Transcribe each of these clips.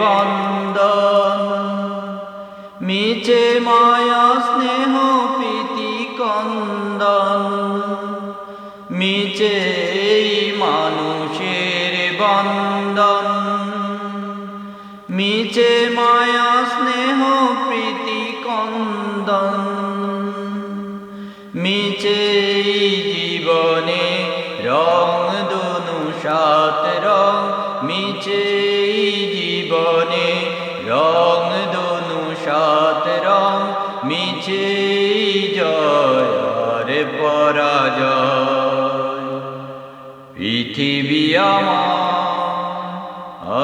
বন্দন মিছে মায়া, স্নেহ, প্রীতি কন্দন মিছে মানুষের বন্দন মিছে মায়া, স্নেহ, প্রীতি কন্দন মিছে মিছে জীবনে। রং দুনু সাত রং, মিছে জয় আর পরাজয়। পৃথিবী আমার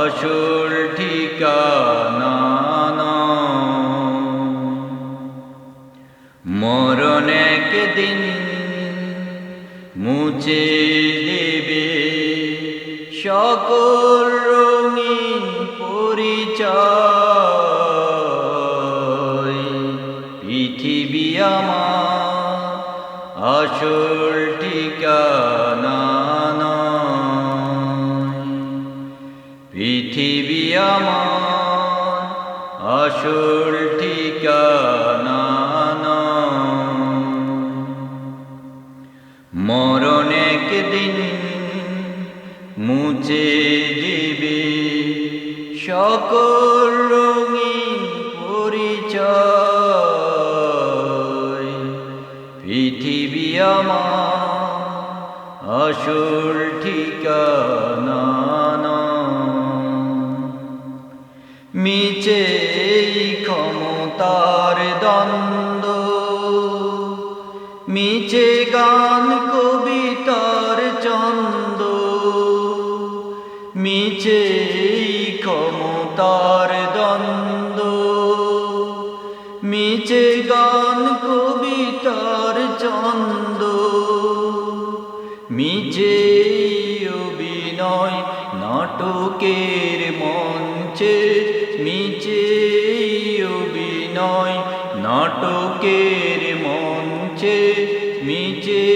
আসল ঠিকানা মরণ একদিন মুছে সকল রঙিন পরিচয়। পৃথিবী আমার আসল ঠিকানা পৃথিবী আমার আসল ঠিকানা সকল রঙিন পরিচয়। পৃথিবী আমার আসল ঠিকানা এই ক্ষমতার দ্বন্দ্ব। মিছে গান কবিতার চন্দ এই ক্ষমতার দ্বন্দ্ব। মিছে গান কবিতার চন্দ এই অভিনয় নাটকের মঞ্চে এই অভিনয় নাটকের মঞ্চে, মিছে